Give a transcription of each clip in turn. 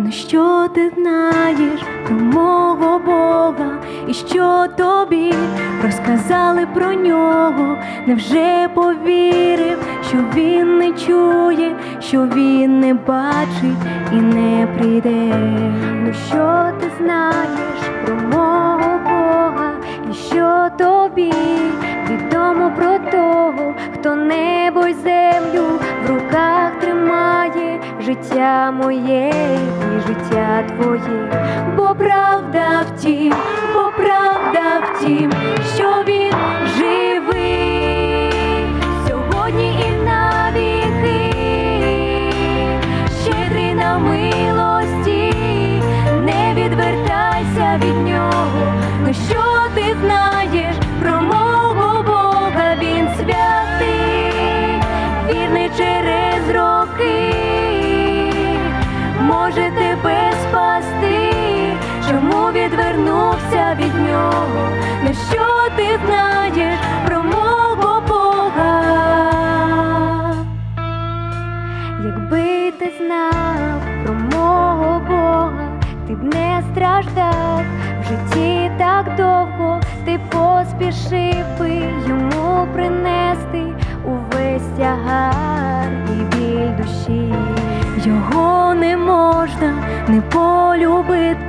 Ну що ти знаєш про мого Бога, і що тобі розказали про нього? Невже повірив, що він не чує, що він не бачить і не прийде? Ну що ти знаєш про мого Бога, і що тобі відомо про того, хто небо й землю життя моє і життя твоє, бо правда в тім, бо правда може тебе спасти, чому відвернувся від нього? Ну що ти знаєш про мого Бога? Якби ти знав про мого Бога, ти б не страждав в житті так довго, ти поспішив би йому принести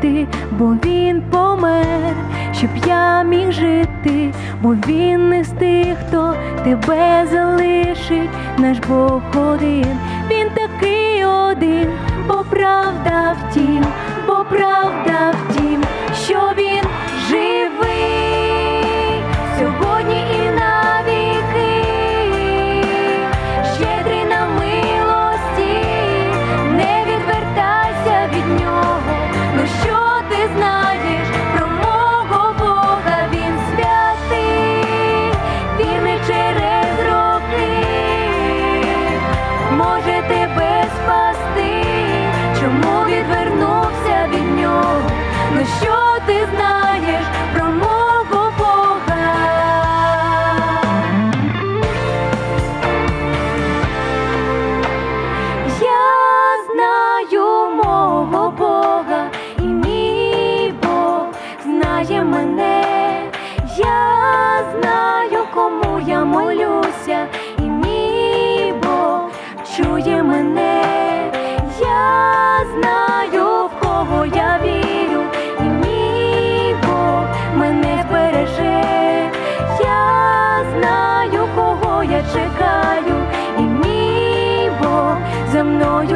полюбити, бо він помер, щоб я міг жити, бо він не з тих, хто тебе залишить, наш Бог один, він такий один, бо правда в тім, бо правда в тім, що він чому відвернувся від нього? Ну що ти знаєш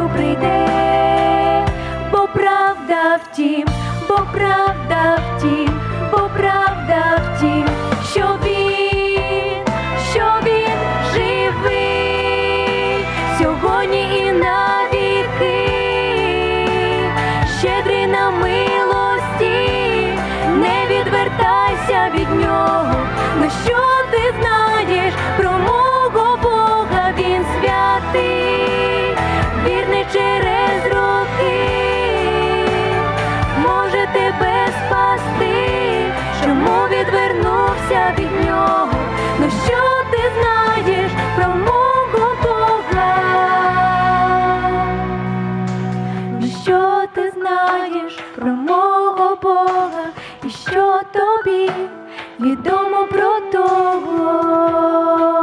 мною прийде, бо правда в тім, бо правда в тім, бо правда в тім, що він, що він живий сьогодні і навіки, щедрий на милості, не відвертайся від нього. Ну що ти знаєш тебе спасти, чому відвернувся від нього? Ну що ти знаєш про мого Бога? Що ти знаєш про мого Бога, і що тобі відомо про того?